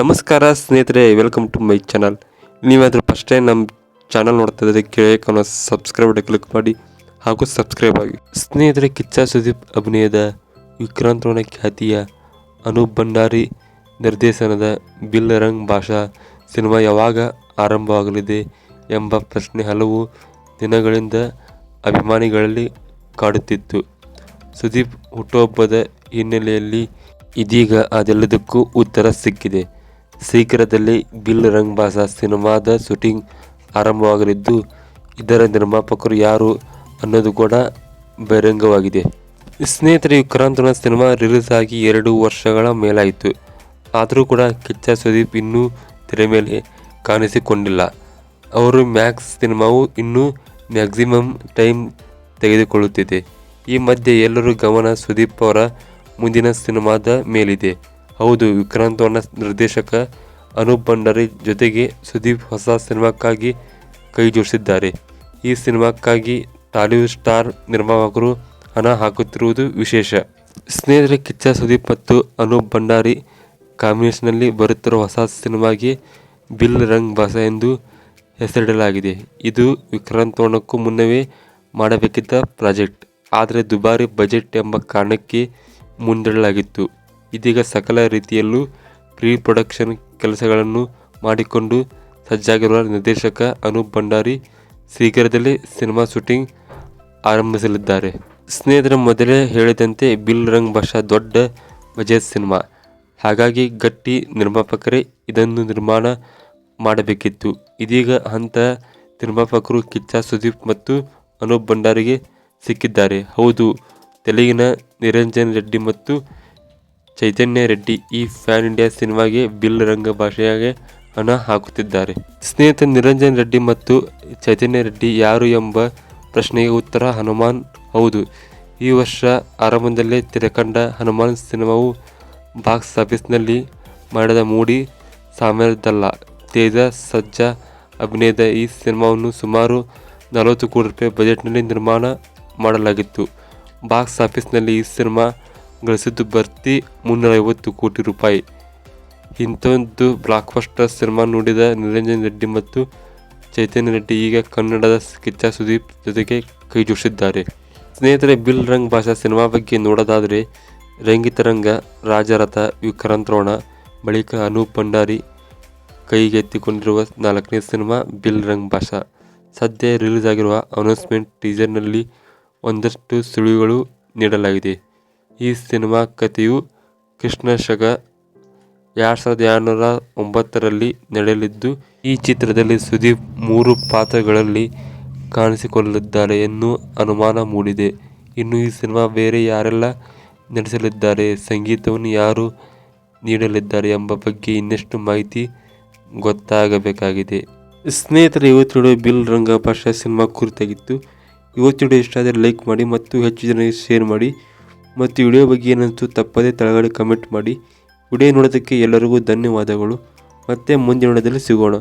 ನಮಸ್ಕಾರ ಸ್ನೇಹಿತರೆ welcome to my channel ನೀವಾದರೂ ಫಸ್ಟ್ ಟೈಮ್ ನಮ್ಮ ಚಾನಲ್ ನೋಡ್ತಾ ಇದ್ದರೆ ಕೇಳಕ್ಕೆ ಸಬ್ಸ್ಕ್ರೈಬ್ ಕ್ಲಿಕ್ ಮಾಡಿ ಹಾಗೂ ಸಬ್ಸ್ಕ್ರೈಬ್ ಆಗಿ. ಸ್ನೇಹಿತರೆ, ಕಿಚ್ಚ ಸುದೀಪ್ ಅಭಿನಯದ ವಿಕ್ರಾಂತೋಣ ಖ್ಯಾತಿಯ ಅನೂಪ್ ಭಂಡಾರಿ ನಿರ್ದೇಶನದ ಬಿಲ್ ರಂಗ್ ಭಾಷಾ ಸಿನಿಮಾ ಯಾವಾಗ ಆರಂಭವಾಗಲಿದೆ ಎಂಬ ಪ್ರಶ್ನೆ ಹಲವು ದಿನಗಳಿಂದ ಅಭಿಮಾನಿಗಳಲ್ಲಿ ಕಾಡುತ್ತಿತ್ತು. ಸುದೀಪ್ ಹುಟ್ಟುಹಬ್ಬದ ಹಿನ್ನೆಲೆಯಲ್ಲಿ ಇದೀಗ ಅದೆಲ್ಲದಕ್ಕೂ ಉತ್ತರ ಸಿಕ್ಕಿದೆ. ಶೀಘ್ರದಲ್ಲೇ ಬಿಲ್ ರಂಗ್ ಭಾಷಾ ಸಿನಿಮಾದ ಶೂಟಿಂಗ್ ಆರಂಭವಾಗಲಿದ್ದು, ಇದರ ನಿರ್ಮಾಪಕರು ಯಾರು ಅನ್ನೋದು ಕೂಡ ಬಹಿರಂಗವಾಗಿದೆ. ಸ್ನೇಹಿತರೆ ವಿಕ್ರಾಂತನ ಸಿನಿಮಾ ರಿಲೀಸ್ ಆಗಿ ಎರಡು ವರ್ಷಗಳ ಮೇಲಾಯಿತು. ಆದರೂ ಕೂಡ ಕಿಚ್ಚ ಸುದೀಪ್ ಇನ್ನೂ ತೆರೆ ಮೇಲೆ ಕಾಣಿಸಿಕೊಂಡಿಲ್ಲ. ಅವರು ಮ್ಯಾಕ್ಸ್ ಸಿನಿಮಾವು ಇನ್ನೂ ಮ್ಯಾಕ್ಸಿಮಮ್ ಟೈಮ್ ತೆಗೆದುಕೊಳ್ಳುತ್ತಿದೆ. ಈ ಮಧ್ಯೆ ಎಲ್ಲರೂ ಗಮನ ಸುದೀಪ್ ಅವರ ಮುಂದಿನ ಸಿನಿಮಾದ ಮೇಲಿದೆ. ಹೌದು ವಿಕ್ರಾಂತವಣ್ಣ ನಿರ್ದೇಶಕ ಅನೂಪ್ ಭಂಡಾರಿ ಜೊತೆಗೆ ಸುದೀಪ್ ಹೊಸ ಸಿನಿಮಾಕ್ಕಾಗಿ ಕೈ ಜೋಡಿಸಿದ್ದಾರೆ. ಈ ಸಿನಿಮಾಕ್ಕಾಗಿ ಟಾಲಿವುಡ್ ಸ್ಟಾರ್ ನಿರ್ಮಾಪಕರು ಹಣ ಹಾಕುತ್ತಿರುವುದು ವಿಶೇಷ. ಸ್ನೇಹಿತರೆ, ಕಿಚ್ಚ, ಸುದೀಪ್ ಮತ್ತು ಅನೂಪ್ ಭಂಡಾರಿ ಕಾಂಬಿನೇಷನ್ನಲ್ಲಿ ಬರುತ್ತಿರುವ ಹೊಸ ಸಿನಿಮಾಗೆ ಬಿಲ್ ರಂಗ್ ಭಾಷಾ ಎಂದು ಹೆಸರಿಡಲಾಗಿದೆ. ಇದು ವಿಕ್ರಾಂತೋಣಕ್ಕೂ ಮುನ್ನವೇ ಮಾಡಬೇಕಿದ್ದ ಪ್ರಾಜೆಕ್ಟ್. ಆದರೆ ದುಬಾರಿ ಬಜೆಟ್ ಎಂಬ ಕಾರಣಕ್ಕೆ ಮುಂದೂಡಲಾಗಿತ್ತು. ಇದೀಗ ಸಕಲ ರೀತಿಯಲ್ಲೂ ಪ್ರೀ ಪ್ರೊಡಕ್ಷನ್ ಕೆಲಸಗಳನ್ನು ಮಾಡಿಕೊಂಡು ಸಜ್ಜಾಗಿರುವ ನಿರ್ದೇಶಕ ಅನೂಪ್ ಭಂಡಾರಿ ಶೀಘ್ರದಲ್ಲೇ ಸಿನಿಮಾ ಶೂಟಿಂಗ್ ಆರಂಭಿಸಲಿದ್ದಾರೆ. ಸ್ನೇಹಿತರ, ಮೊದಲೇ ಹೇಳಿದಂತೆ ಬಿಲ್ ರಂಗ್ ಭಾಷಾ ದೊಡ್ಡ ಬಜೆಟ್ ಸಿನಿಮಾ. ಹಾಗಾಗಿ ಗಟ್ಟಿ ನಿರ್ಮಾಪಕರೇ ಇದನ್ನು ನಿರ್ಮಾಣ ಮಾಡಬೇಕಿತ್ತು. ಇದೀಗ ಅಂತ ನಿರ್ಮಾಪಕರು ಕಿಚ್ಚ ಸುದೀಪ್ ಮತ್ತು ಅನೂಪ್ ಭಂಡಾರಿಗೆ ಸಿಕ್ಕಿದ್ದಾರೆ. ಹೌದು, ತೆಲುಗಿನ ನಿರಂಜನ್ ರೆಡ್ಡಿ ಮತ್ತು ಚೈತನ್ಯ ರೆಡ್ಡಿ ಈ ಫ್ಯಾನ್ ಇಂಡಿಯಾ ಸಿನಿಮಾಗೆ ಬಿಲ್ ರಂಗ ಭಾಷೆಯಾಗೆ ಹಣ ಹಾಕುತ್ತಿದ್ದಾರೆ. ಸ್ನೇಹಿತ ನಿರಂಜನ್ ರೆಡ್ಡಿ ಮತ್ತು ಚೈತನ್ಯ ರೆಡ್ಡಿ ಯಾರು ಎಂಬ ಪ್ರಶ್ನೆಗೆ ಉತ್ತರ ಹನುಮಾನ್ ಹೌದು. ಈ ವರ್ಷ ಆರಂಭದಲ್ಲೇ ತೆರೆಕಂಡ ಹನುಮಾನ್ ಸಿನಿಮಾವು ಬಾಕ್ಸ್ ಆಫೀಸ್ನಲ್ಲಿ ಮಾಡಿದ ಮೂಡಿ ಸಾಮ್ಯದಲ್ಲ. ತೇಜ, ಸಜ್ಜಾ ಅಭಿನಯದ ಈ ಸಿನಿಮಾವನ್ನು ಸುಮಾರು ನಲವತ್ತು ಕೋಟಿ ರೂಪಾಯಿ ಬಜೆಟ್ನಲ್ಲಿ ನಿರ್ಮಾಣ ಮಾಡಲಾಗಿತ್ತು. ಬಾಕ್ಸ್ ಆಫೀಸ್ನಲ್ಲಿ ಈ ಸಿನಿಮಾ ಗಳಿಸಿದ್ದು ಬರ್ತಿ ಮುನ್ನೂರ ಐವತ್ತು ಕೋಟಿ ರೂಪಾಯಿ. ಇಂಥೊಂದು ಬ್ಲಾಕ್ಬಸ್ಟರ್ ಸಿನಿಮಾ ನೋಡಿದ ನಿರಂಜನ್ ರೆಡ್ಡಿ ಮತ್ತು ಚೈತನ್ಯ ರೆಡ್ಡಿ ಈಗ ಕನ್ನಡದ ಕಿಚ್ಚ ಸುದೀಪ್ ಜೊತೆಗೆ ಕೈ ಜೋಡಿಸಿದ್ದಾರೆ. ಸ್ನೇಹಿತರೆ, ಬಿಲ್ ರಂಗ್ ಭಾಷಾ ಸಿನಿಮಾ ಬಗ್ಗೆ ನೋಡೋದಾದರೆ ರಂಗಿತರಂಗ ರಾಜರಥ ವಿಕ್ರಾಂತರೋಣ ಬಳಿಕ ಅನೂಪ್ ಭಂಡಾರಿ ಕೈಗೆತ್ತಿಕೊಂಡಿರುವ ನಾಲ್ಕನೇ ಸಿನಿಮಾ ಬಿಲ್ ರಂಗ್ ಭಾಷಾ. ಸದ್ಯ ರಿಲೀಸ್ ಆಗಿರುವ ಅನೌನ್ಸ್ಮೆಂಟ್ ಟೀಸರ್ನಲ್ಲಿ ಒಂದಷ್ಟು ಸುಳಿವುಗಳು ನೀಡಲಾಗಿದೆ. ಈ ಸಿನಿಮಾ ಕಥೆಯು ಕೃಷ್ಣ ಶಕ ಎರಡು ಸಾವಿರದ ಎರಡುನೂರ ಒಂಬತ್ತರಲ್ಲಿ ನಡೆಯಲಿದ್ದು, ಈ ಚಿತ್ರದಲ್ಲಿ ಸುದೀಪ್ ಮೂರು ಪಾತ್ರಗಳಲ್ಲಿ ಕಾಣಿಸಿಕೊಳ್ಳಲಿದ್ದಾರೆ ಎನ್ನುವ ಅನುಮಾನ ಮೂಡಿದೆ. ಇನ್ನು ಈ ಸಿನಿಮಾ ಬೇರೆ ಯಾರೆಲ್ಲ ನಡೆಸಲಿದ್ದಾರೆ ಸಂಗೀತವನ್ನು ಯಾರು ನೀಡಲಿದ್ದಾರೆ ಎಂಬ ಬಗ್ಗೆ ಇನ್ನಷ್ಟು ಮಾಹಿತಿ ಗೊತ್ತಾಗಬೇಕಾಗಿದೆ. ಸ್ನೇಹಿತರೆ ಇವತ್ತು ಬಿಲ್ ರಂಗ ಸಿನಿಮಾ ಕುರಿತಾಗಿತ್ತು. ಇವತ್ತು ವಿಡಿಯೋ ಇಷ್ಟ ಆದರೆ ಲೈಕ್ ಮಾಡಿ ಮತ್ತು ಹೆಚ್ಚು ಜನರಿಗೆ ಶೇರ್ ಮಾಡಿ. ಮತ್ತು ವಿಡಿಯೋ ಬಗ್ಗೆ ಏನಂತೂ ತಪ್ಪದೇ ತಳಗಡೆ ಕಮೆಂಟ್ ಮಾಡಿ. ವಿಡಿಯೋ ನೋಡೋದಕ್ಕೆ ಎಲ್ಲರಿಗೂ ಧನ್ಯವಾದಗಳು. ಮತ್ತೆ ಮುಂದಿನ ವಿಡಿಯೋದಲ್ಲಿ ಸಿಗೋಣ.